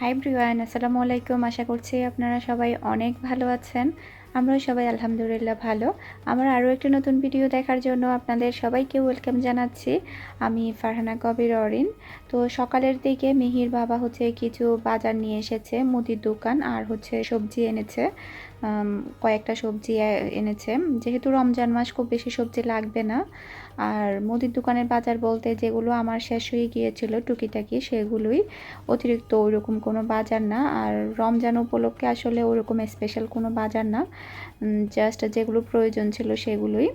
High ব্রিওয়ান আসসালামু আলাইকুম। আশা করছি আপনারা সবাই অনেক ভালো আছেন। আমরাও সবাই আলহামদুলিল্লাহ ভালো। আমার আরও একটি নতুন ভিডিও দেখার জন্য আপনাদের সবাইকে ওয়েলকাম জানাচ্ছি। আমি ফারহানা কবির অরিন। তো সকালের দিকে মিহির বাবা হচ্ছে কিছু বাজার নিয়ে এসেছে, মুদির দোকান, আর হচ্ছে সবজি এনেছে। কয়েকটা সবজি এনেছে। যেহেতু রমজান মাস, খুব বেশি সবজি লাগবে না। আর মুদির দোকানের বাজার বলতে যেগুলো আমার শেষ হয়ে গিয়েছিল টুকিটাকি, সেগুলোই অতিরিক্ত ওইরকম কোনো বাজার না। আর রমজান উপলক্ষে আসলে ওরকম স্পেশাল কোনো বাজার না। জাস্ট যেগুলো প্রয়োজন ছিল সেগুলোই।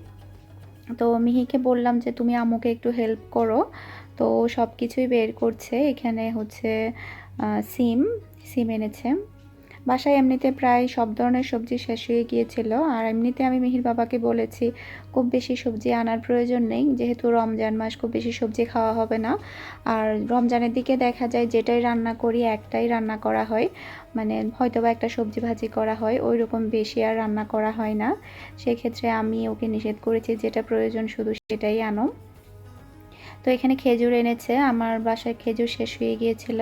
তো মিহিকে বললাম যে, তুমি আম্মুকে একটু হেল্প করো। তো সব কিছুই বের করছে। এখানে হচ্ছে সিম সিম এনেছে। বাসায় এমনিতে প্রায় সব ধরনের সবজি শেষ হয়ে গিয়েছিল। আর এমনিতে আমি মিহির বাবাকে বলেছি, খুব বেশি সবজি আনার প্রয়োজন নেই, যেহেতু রমজান মাস খুব বেশি সবজি খাওয়া হবে না। আর রমজানের দিকে দেখা যায় যেটাই রান্না করি, একটাই রান্না করা হয়। মানে হয়তো বা একটা সবজি ভাজি করা হয় ওই রকম বেশি আর রান্না করা হয় না। সেক্ষেত্রে আমি ওকে নিষেধ করেছি, যেটা প্রয়োজন শুধু সেটাই আনো। তো এখানে খেজুর এনেছে, আমার বাসায় খেজুর শেষ হয়ে গিয়েছিল।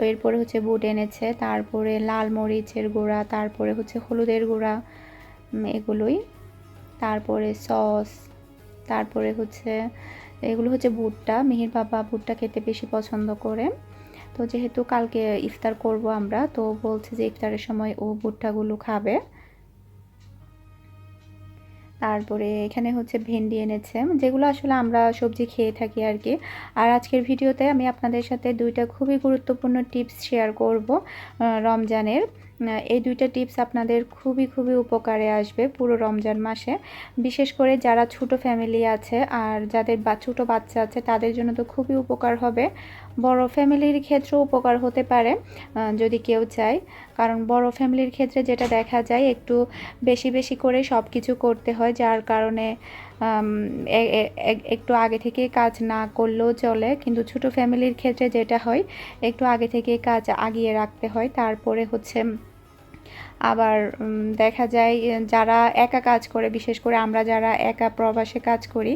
তো এরপরে হচ্ছে বুট এনেছে, তারপরে লাল মরিচের গুঁড়া, তারপরে হচ্ছে হলুদের গুঁড়া এগুলোই। তারপরে সস, তারপরে হচ্ছে, এগুলো হচ্ছে বুটটা, মিহির বাবা বুটটা খেতে বেশি পছন্দ করে। তো যেহেতু কালকে ইফতার করব আমরা, তো বলছে যে ইফতারের সময় ও ভুট্টাগুলো খাবে। তারপরে এখানে হচ্ছে ভেন্ডি এনেছে, যেগুলো আসলে আমরা সবজি খেয়ে থাকি আর কি। আর আজকের ভিডিওতে আমি আপনাদের সাথে দুইটা খুবই গুরুত্বপূর্ণ টিপস শেয়ার করব রমজানের। এই দুইটা টিপস আপনাদের খুবই খুবই উপকারে আসবে পুরো রমজান মাসে। বিশেষ করে যারা ছোট ফ্যামিলি আছে আর যাদের বা, ছোটো বাচ্চা আছে, তাদের জন্য তো খুবই উপকার হবে। বড় ফ্যামিলির ক্ষেত্রেও উপকার হতে পারে যদি কেউ চায়। কারণ বড় ফ্যামিলির ক্ষেত্রে যেটা দেখা যায়, একটু বেশি বেশি করে সব কিছু করতে হয়, যার কারণে একটু আগে থেকে কাজ না করলেও চলে। কিন্তু ছোট ফ্যামিলির ক্ষেত্রে যেটা হয়, একটু আগে থেকে কাজ আগিয়ে রাখতে হয়। তারপরে হচ্ছে আবার দেখা যায় যারা একা কাজ করে, বিশেষ করে আমরা যারা একা প্রবাসে কাজ করি,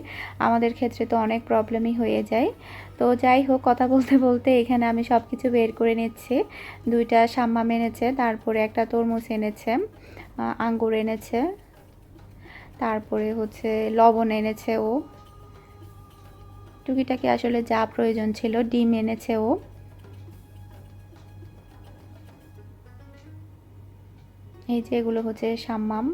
আমাদের ক্ষেত্রে তো অনেক প্রবলেমই হয়ে যায়। তো যাই হোক, কথা বলতে বলতে এখানে আমি সব কিছু বের করে নিচ্ছি। দুইটা সাম্মাম এনেছে তারপরে একটা তরমুজ এনেছে আঙ্গুর এনেছে, তারপরে হচ্ছে লবণ এনেছে ও। টুকিটাকি আসলে যা প্রয়োজন ছিল, ডিম এনেছে ও। এই যে এগুলো হচ্ছে সাম্মাম।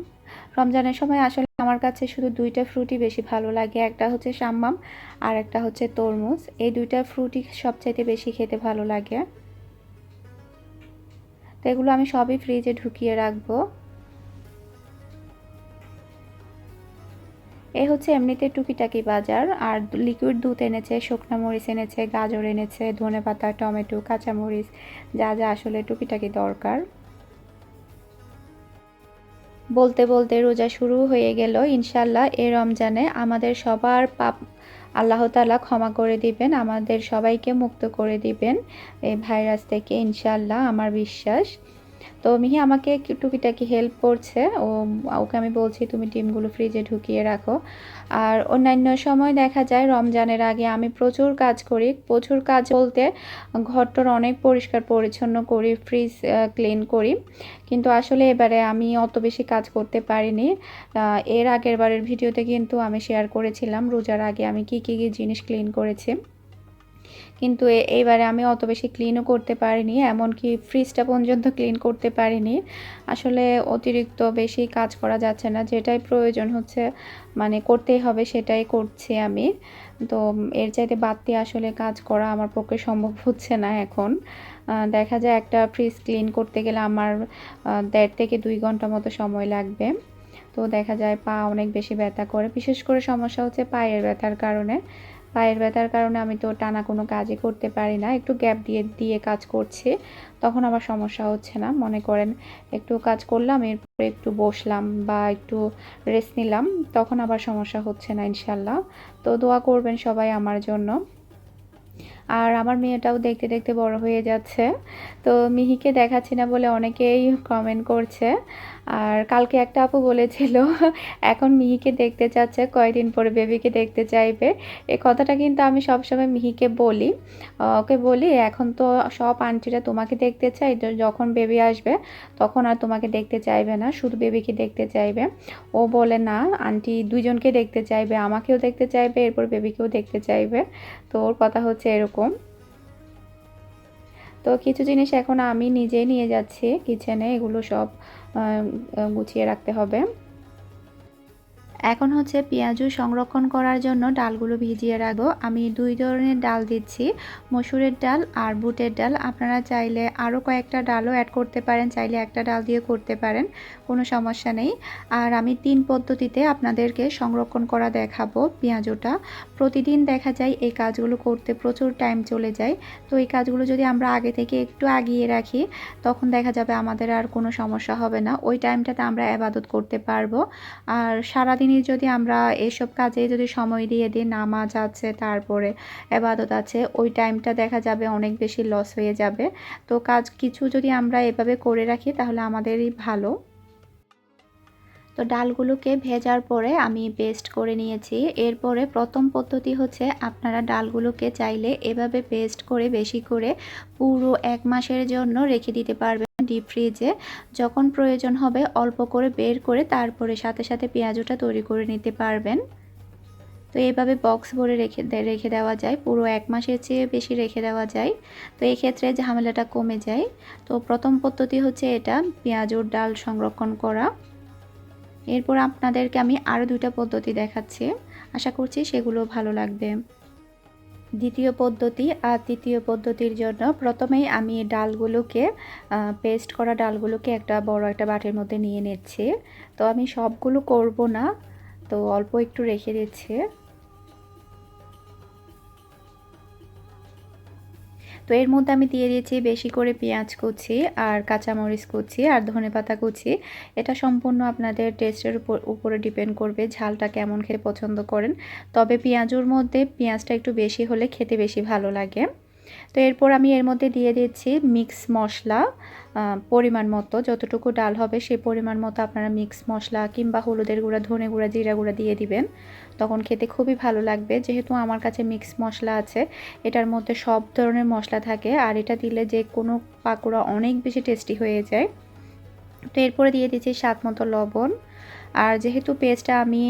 রমজানের সময় আসলে আমার কাছে শুধু দুইটা ফ্রুটই বেশি ভালো লাগে, একটা হচ্ছে সাম্মাম আর একটা হচ্ছে তরমুজ। এই দুইটা ফ্রুটই সবচাইতে বেশি খেতে ভালো লাগে। তো এগুলো আমি সবই ফ্রিজে ঢুকিয়ে রাখব। এ হচ্ছে এমনিতে টুকিটাকি বাজার। আর লিকুইড দুধ এনেছে, শুকনো মরিচ এনেছে, গাজর এনেছে, ধনেপাতা, টমেটো, কাঁচামরিচ, যা যা আসলে টুকিটাকি দরকার। বলতে বলতে রোজা শুরু হয়ে গেল। ইনশাল্লাহ এ রমজানে আমাদের সবার পাপ আল্লাহ তালা ক্ষমা করে দিবেন, আমাদের সবাইকে মুক্ত করে দিবেন। এই ভাইরাস থেকে ইনশাল্লাহ আমার বিশ্বাস। তো মিহি আমাকে টুকিটাকি হেল্প করছে। ও, ওকে আমি বলছি, তুমি ডিমগুলো ফ্রিজে ঢুকিয়ে রাখো। আর অন্যান্য সময় দেখা যায়, রমজানের আগে আমি প্রচুর কাজ করি। প্রচুর কাজ বলতে ঘরটর অনেক পরিষ্কার পরিচ্ছন্ন করি ফ্রিজ ক্লিন করি। কিন্তু আসলে এবারে আমি অত বেশি কাজ করতে পারিনি। এর আগের বারের ভিডিওতে কিন্তু আমি শেয়ার করেছিলাম, রোজার আগে আমি কি কি কি জিনিস ক্লিন করেছি। কিন্তু এইবারে আমি অত বেশি ক্লিনও করতে পারিনি, এমনকি ফ্রিজটা পর্যন্ত ক্লিন করতে পারিনি। আসলে অতিরিক্ত বেশি কাজ করা যাচ্ছে না, যেটাই প্রয়োজন হচ্ছে মানে করতেই হবে, সেটাই করছি আমি। তো এর চাইতে বাড়তি আসলে কাজ করা আমার পক্ষে সম্ভব হচ্ছে না এখন। দেখা যায় একটা ফ্রিজ ক্লিন করতে গেলে আমার দেড় থেকে দুই ঘণ্টা মতো সময় লাগবে। তো দেখা যায় পা অনেক বেশি ব্যথা করে, বিশেষ করে সমস্যা হচ্ছে পায়ের ব্যথার কারণে। পায়ের ব্যথার কারণে আমি তো টানা কোনো কাজই করতে পারি না। একটু গ্যাপ দিয়ে দিয়ে কাজ করছি। তখন আবার সমস্যা হচ্ছে না। মনে করেন একটু কাজ করলাম, এরপরে একটু বসলাম বা একটু রেস্ট নিলাম, তখন আবার সমস্যা হচ্ছে না ইনশাল্লাহ তো দোয়া করবেন সবাই আমার জন্য। আর আমার মেয়েটাও দেখতে দেখতে বড় হয়ে যাচ্ছে। তো মিহিকে দেখাচ্ছি না বলে অনেকেই কমেন্ট করছে। আর কালকে একটা আপু বলেছিল, এখন মিহিকে দেখতে চাচ্ছে, কয়দিন পরে বেবিকে দেখতে চাইবে। এই কথাটা কিন্তু আমি সবসময় মিহিকে বলি। ওকে বলি, এখন তো সব আন্টিরা তোমাকে দেখতে চাই যখন বেবি আসবে, তখন আর তোমাকে দেখতে চাইবে না, শুধু বেবিকে দেখতে চাইবে। ও বলে, না আন্টি দুইজনকে দেখতে চাইবে, আমাকেও দেখতে চাইবে, এরপর বেবিকেও দেখতে চাইবে। তো ওর কথা হচ্ছে এরকম। তো কিছু জিনিস এখন আমি নিজেই নিয়ে যাচ্ছি কিচেনে এগুলো সব। গুছিয়ে রাখতে হবে। এখন হচ্ছে পেঁয়াজু সংরক্ষণ করার জন্য ডালগুলো ভিজিয়ে রাখব। আমি দুই ধরনের ডাল দিচ্ছি, মসুরের ডাল আর বুটের ডাল। আপনারা চাইলে আরও কয়েকটা ডালও অ্যাড করতে পারেন, চাইলে একটা ডাল দিয়ে করতে পারেন, কোনো সমস্যা নেই। আর আমি তিন পদ্ধতিতে আপনাদেরকে সংরক্ষণ করা দেখাবো পেঁয়াজুটা। প্রতিদিন দেখা যায় এই কাজগুলো করতে প্রচুর টাইম চলে যায়। তো এই কাজগুলো যদি আমরা আগে থেকে একটু আগিয়ে রাখি, তখন দেখা যাবে আমাদের আর কোনো সমস্যা হবে না। ওই টাইমটাতে আমরা আবাদত করতে পারব। আর সারাদিন দিনই যদি আমরা এসব কাজে যদি সময় দিয়ে দিই, নামাজ আছে, তারপরে এবাদত আছে, ওই টাইমটা দেখা যাবে অনেক বেশি লস হয়ে যাবে। তো কাজ কিছু যদি আমরা এভাবে করে রাখি, তাহলে আমাদেরই ভালো। তো ডালগুলোকে ভেজার পরে আমি পেস্ট করে নিয়েছি। এরপরে প্রথম পদ্ধতি হচ্ছে আপনারা ডালগুলোকে চাইলে এভাবে পেস্ট করে বেশি করে পুরো এক মাসের জন্য রেখে দিতে পারবেন ডিপ ফ্রিজে যখন প্রয়োজন হবে অল্প করে বের করে তারপরে সাথে সাথে পেঁয়াজটা তৈরি করে নিতে পারবেন। তো এইভাবে বক্স ভরে রেখে রেখে দেওয়া যায়। পুরো এক মাসের চেয়ে বেশি রেখে দেওয়া যায়। তো এই ক্ষেত্রে ঝামেলাটা কমে যায়। তো প্রথম পদ্ধতি হচ্ছে এটা পেঁয়াজুর ডাল সংরক্ষণ করা। এরপর আপনাদেরকে আমি আরও দুইটা পদ্ধতি দেখাচ্ছি। আশা করছি সেগুলো ভালো লাগবে। দ্বিতীয় পদ্ধতি আর তৃতীয় পদ্ধতির জন্য প্রথমেই আমি ডালগুলোকে পেস্ট করা ডালগুলোকে একটা বড় একটা বাটির মধ্যে নিয়ে নিচ্ছি। তো আমি সবগুলো করব না, তো অল্প একটু রেখে দিচ্ছি। তো এর মধ্যে আমি দিয়ে দিয়েছি বেশি করে পেঁয়াজ কুচি আর কাঁচামরিচ কুচি আর ধনে পাতা কুচি। এটা সম্পূর্ণ আপনাদের টেস্টের উপর, উপরে ডিপেন্ড করবে ঝালটা কেমন খেতে পছন্দ করেন। তবে পেঁয়াজুর মধ্যে পেঁয়াজটা একটু বেশি হলে খেতে বেশি ভালো লাগে। তো এরপর আমি এর মধ্যে দিয়ে দিচ্ছি মিক্স মশলা পরিমাণ মতো। যতটুকু ডাল হবে সেই পরিমাণ মতো আপনারা মিক্স মশলা কিংবা হলুদের গুঁড়া, ধনে গুঁড়া, জিরা গুঁড়া দিয়ে দিবেন। তখন খেতে খুবই ভালো লাগবে। যেহেতু আমার কাছে মিক্স মশলা আছে, এটার মধ্যে সব ধরনের মশলা থাকে আর এটা দিলে যে কোনো পাকোড়া অনেক বেশি টেস্টি হয়ে যায়। তো এরপরে দিয়ে দিচ্ছি স্বাদ মতো লবণ। আর যেহেতু পেস্টটা আমি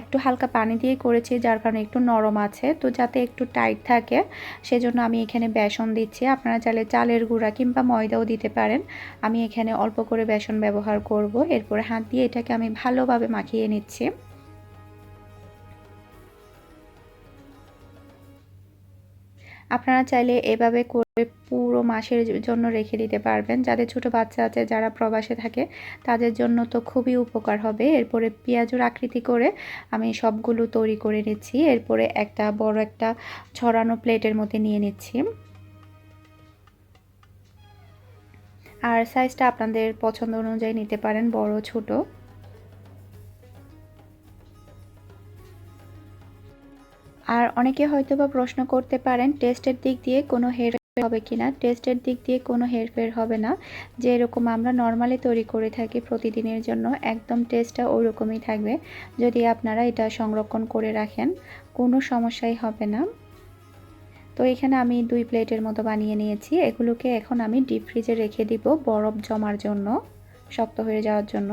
একটু হালকা পানি দিয়ে করেছি, যার কারণে একটু নরম আছে, তো যাতে একটু টাইট থাকে, সেজন্য আমি এখানে বেসন দিচ্ছি। আপনারা চাইলে চালের গুঁড়া কিংবা ময়দাও দিতে পারেন। আমি এখানে অল্প করে বেসন ব্যবহার করব। এরপরে হাত দিয়ে এটাকে আমি ভালোভাবে মাখিয়ে নিচ্ছি। আপনারা চাইলে এভাবে করে পুরো মাসের জন্য রেখে দিতে পারবেন। যাদের ছোট বাচ্চা আছে, যারা প্রবাসে থাকে, তাদের জন্য তো খুবই উপকার হবে। এরপরে পেঁয়াজুর আকৃতি করে আমি সবগুলো তৈরি করে নিচ্ছি। এরপরে একটা বড় একটা ছড়ানো প্লেটের মধ্যে নিয়ে নিচ্ছি। আর সাইজটা আপনাদের পছন্দ অনুযায়ী নিতে পারেন, বড়, ছোট। আর অনেকে হয়তো বা প্রশ্ন করতে পারেন, টেস্টের দিক দিয়ে কোনো হের হবে কি না টেস্টের দিক দিয়ে কোনো হেরফের হবে না, যে এরকম আমরা নর্মালি তৈরি করে থাকি প্রতিদিনের জন্য, একদম টেস্টটা ওরকমই থাকবে। যদি আপনারা এটা সংরক্ষণ করে রাখেন, কোনো সমস্যাই হবে না। তো এখানে আমি দুই প্লেটের মতো বানিয়ে নিয়েছি। এগুলোকে এখন আমি ডিপ ফ্রিজে রেখে দিব বরফ জমার জন্য, শক্ত হয়ে যাওয়ার জন্য।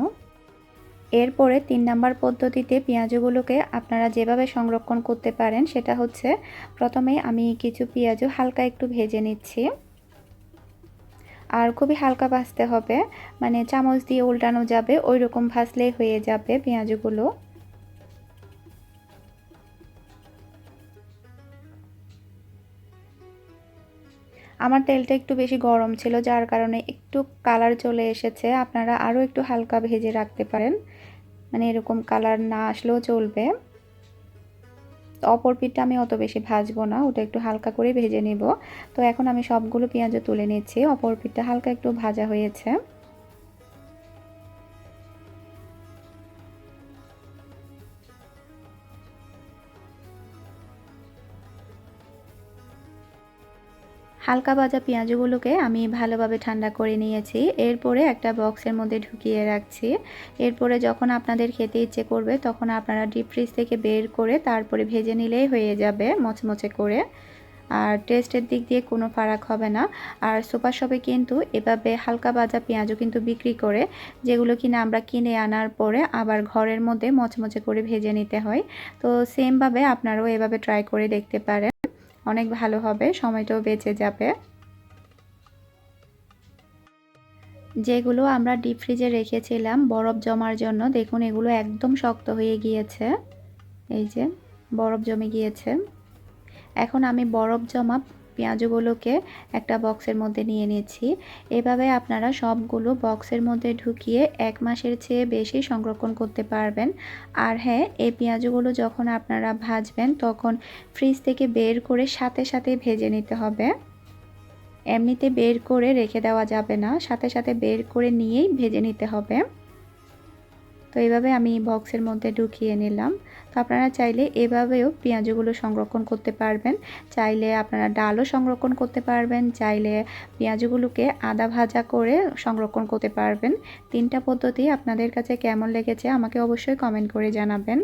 এরপরে তিন নাম্বার পদ্ধতিতে পেঁয়াজগুলোকে আপনারা যেভাবে সংরক্ষণ করতে পারেন, সেটা হচ্ছে প্রথমে আমি কিছু পেঁয়াজও হালকা একটু ভেজে নিচ্ছি। আর খুবই হালকা ভাজতে হবে মানে চামচ দিয়ে উল্টানো যাবে ওই রকম ভাজলেই হয়ে যাবে পেঁয়াজগুলো। আমার তেলটা একটু বেশি গরম ছিল, যার কারণে একটু কালার চলে এসেছে, আপনারা আরও একটু হালকা ভেজে রাখতে পারেন। মানে এরকম কালার না আসলেও চলবে। তো অপর পিঠটা আমি অত বেশি ভাজবো না, ওটা একটু হালকা করে ভেজে নেব। তো এখন আমি সবগুলো পেঁয়াজও তুলে নিচ্ছি, অপর পিঠটা হালকা একটু ভাজা হয়েছে। হালকা ভাজা পেঁয়াজগুলোকে আমি ভালোভাবে ঠান্ডা করে নিয়েছি। এরপরে একটা বক্সের মধ্যে ঢুকিয়ে রাখছি। এরপরে যখন আপনাদের খেতে ইচ্ছে করবে, তখন আপনারা ডিপ ফ্রিজ থেকে বের করে তারপরে ভেজে নিলেই হয়ে যাবে মচমচে করে। আর টেস্টের দিক দিয়ে কোনো ফারাক হবে না। আর সুপার শপে কিন্তু এভাবে হালকা ভাজা পেঁয়াজও কিন্তু বিক্রি করে, যেগুলো কিনা আমরা কিনে আনার পরে আবার ঘরের মধ্যে মচমচে করে ভেজে নিতে হয়। তো সেমভাবে আপনারাও এভাবে ট্রাই করে দেখতে পারেন। অনেক ভালো হবে, সময়টাও বেঁচে যাবে। যেগুলো আমরা ডিপ ফ্রিজে রেখেছিলাম, বরফ জমার জন্য, দেখুন এগুলো একদম শক্ত হয়ে গিয়েছে। এই যে, বরফ জমে গিয়েছে। এখন আমি বরফ জমা পেঁয়াজগুলোকে একটা বক্সের মধ্যে নিয়ে নিচ্ছি এভাবে আপনারা সবগুলো বক্সের মধ্যে ঢুকিয়ে এক মাসের চেয়ে বেশি সংরক্ষণ করতে পারবেন। আর হ্যাঁ এই পেঁয়াজগুলো যখন আপনারা ভাজবেন, তখন ফ্রিজ থেকে বের করে সাথে সাথে ভেজে নিতে হবে। এমনিতে বের করে রেখে দেওয়া যাবে না, সাথে সাথে বের করে নিয়েই ভেজে নিতে হবে। তো এইভাবে আমি বক্সের মধ্যে ঢুকিয়ে নিলাম। আপনারা চাইলে এভাবেও পেঁয়াজগুলো সংরক্ষণ করতে পারবেন। চাইলে আপনারা ডালও সংরক্ষণ করতে পারবেন। চাইলে পেঁয়াজগুলোকে আদা ভাজা করে সংরক্ষণ করতে পারবেন। তিনটা পদ্ধতি আপনাদের কাছে কেমন লেগেছে আমাকে অবশ্যই কমেন্ট করে জানাবেন।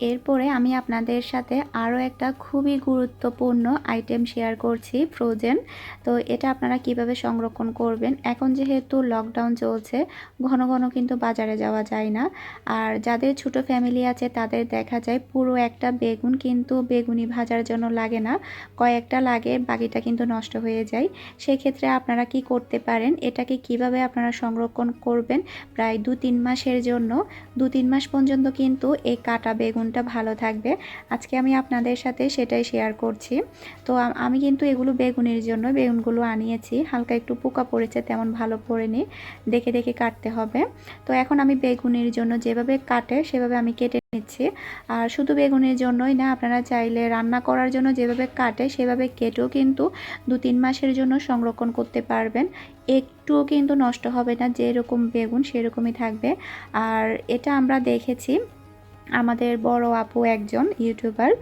এরপরে আমি আপনাদের সাথে আরও একটা খুবই গুরুত্বপূর্ণ আইটেম শেয়ার করছি ফ্রোজেন তো এটা আপনারা কীভাবে সংরক্ষণ করবেন? এখন যেহেতু লকডাউন চলছে, ঘন ঘন কিন্তু বাজারে যাওয়া যায় না। আর যাদের ছোট ফ্যামিলি আছে, তাদের দেখা যায় পুরো একটা বেগুন কিন্তু বেগুনি ভাজার জন্য লাগে না। কয়েকটা লাগে, বাকিটা কিন্তু নষ্ট হয়ে যায়। সেক্ষেত্রে আপনারা কি করতে পারেন? এটাকে কীভাবে আপনারা সংরক্ষণ করবেন? প্রায় দু তিন মাসের জন্য। দু তিন মাস পর্যন্ত কিন্তু এই কাটা বেগুন মনটা ভালো থাকবে। আজকে আমি আপনাদের সাথে সেটাই শেয়ার করছি। তো আমি কিন্তু এগুলো বেগুনের জন্য বেগুনগুলো আনিয়েছি। হালকা একটু পোকা পড়েছে, তেমন ভালো পড়েনি। দেখে দেখে কাটতে হবে। তো এখন আমি বেগুনের জন্য যেভাবে কাটে সেভাবে আমি কেটে নিচ্ছি। আর শুধু বেগুনের জন্যই না, আপনারা চাইলে রান্না করার জন্য যেভাবে কাটে সেভাবে কেটেও কিন্তু দু তিন মাসের জন্য সংরক্ষণ করতে পারবেন। একটুও কিন্তু নষ্ট হবে না, যেরকম বেগুন সেরকমই থাকবে। আর এটা আমরা দেখেছি আমাদের বড় আপু একজন ইউটিউবার।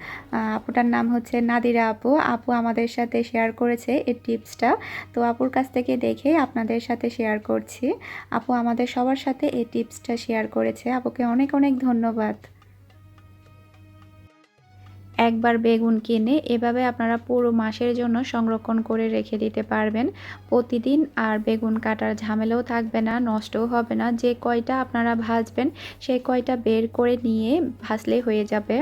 আপুটার নাম হচ্ছে নাদিরা আপু। আপু আমাদের সাথে শেয়ার করেছে এই টিপসটা। তো আপুর কাছ থেকে দেখে আপনাদের সাথে শেয়ার করছি। আপু আমাদের সবার সাথে এই টিপসটা শেয়ার করেছে। আপুকে অনেক অনেক ধন্যবাদ। একবার বেগুন কিনে এভাবে আপনারা পুরো মাসের জন্য সংরক্ষণ করে রেখে দিতে পারবেন। প্রতিদিন আর বেগুন কাটার ঝামেলাও থাকবে না, নষ্টও হবে না। যে কয়টা আপনারা ভাজবেন, সেই কয়টা বের করে নিয়ে ভাজলেই হয়ে যাবে।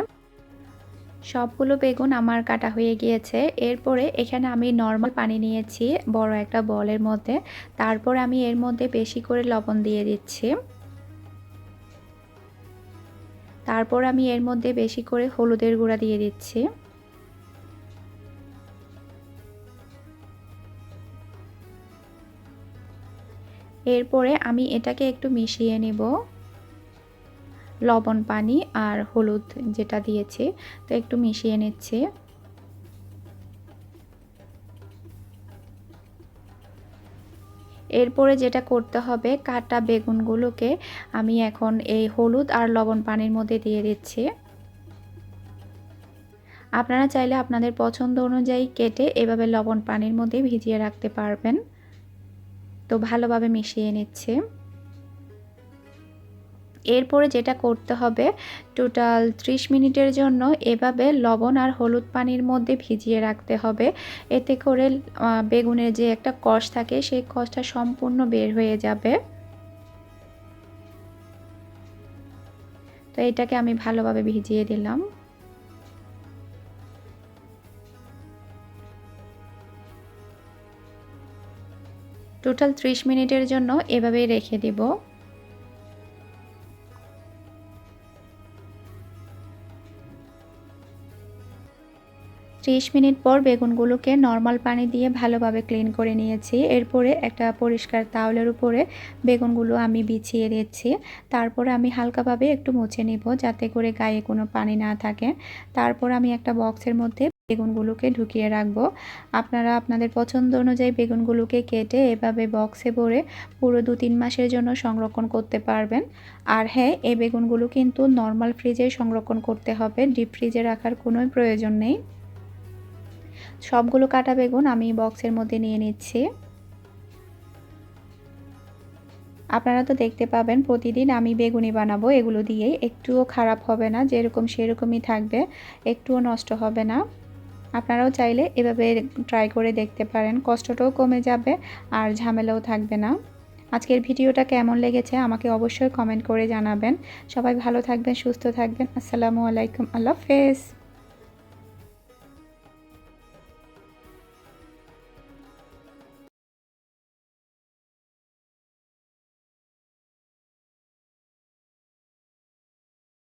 সবগুলো বেগুন আমার কাটা হয়ে গিয়েছে। এরপরে এখানে আমি নর্মাল পানি নিয়েছি, বড় একটা বলের মধ্যে। তারপর আমি এর মধ্যে বেশি করে লবণ দিয়ে দিচ্ছি। তারপর আমি এর মধ্যে বেশি করে হলুদের গুঁড়া দিয়ে দিচ্ছি। এরপরে আমি এটাকে একটু মিশিয়ে নেব। লবণ পানি আর হলুদ যেটা দিয়েছে, তো একটু মিশিয়ে নিচ্ছি। এরপরে যেটা করতে হবে, কাটা বেগুনগুলোকে আমি এখন এই হলুদ আর লবণ পানির মধ্যে দিয়ে দিচ্ছি। আপনারা চাইলে আপনাদের পছন্দ অনুযায়ী কেটে এভাবে লবণ পানির মধ্যে ভিজিয়ে রাখতে পারবেন। তো ভালোভাবে মিশিয়ে নিচ্ছে। এরপরে যেটা করতে হবে টোটাল 30 মিনিটের জন্য এভাবে লবণ আর হলুদ পানির মধ্যে ভিজিয়ে রাখতে হবে। এতে করে বেগুনের যে একটা কষ থাকে, সেই কষটা সম্পূর্ণ বের হয়ে যাবে। তো এটাকে আমি ভালোভাবে ভিজিয়ে দিলাম। টোটাল 30 মিনিটের জন্য এভাবেই রেখে দিব। 30 মিনিট পর বেগুনগুলোকে নর্মাল পানি দিয়ে ভালোভাবে ক্লিন করে নিয়েছি। এরপরে একটা পরিষ্কার তাওলের উপরে বেগুনগুলো আমি বিছিয়ে দিচ্ছি। তারপর আমি হালকাভাবে একটু মুছে নিব যাতে করে গায়ে কোনো পানি না থাকে। তারপর আমি একটা বক্সের মধ্যে বেগুনগুলোকে ঢুকিয়ে রাখব। আপনারা আপনাদের পছন্দ অনুযায়ী বেগুনগুলোকে কেটে এভাবে বক্সে ভরে পুরো দু তিন মাসের জন্য সংরক্ষণ করতে পারবেন। আর হ্যাঁ এই বেগুনগুলো কিন্তু নর্মাল ফ্রিজে সংরক্ষণ করতে হবে। ডিপ ফ্রিজে রাখার কোনো প্রয়োজন নেই। সবগুলো কাটা বেগুন আমি বক্সের মধ্যে নিয়ে নিচ্ছি। আপনারা তো দেখতে পাবেন, প্রতিদিন আমি বেগুনি বানাবো, এগুলো দিয়েই একটুও খারাপ হবে না, যেরকম সেরকমই থাকবে, একটুও নষ্ট হবে না। আপনারাও চাইলে এভাবে ট্রাই করে দেখতে পারেন, কষ্টটাও কমে যাবে আর ঝামেলাও থাকবে না। আজকের ভিডিওটা কেমন লেগেছে আমাকে অবশ্যই কমেন্ট করে জানাবেন। সবাই ভালো থাকবেন, সুস্থ থাকবেন, আসসালামু আলাইকুম, আল্লাহ হাফেজ।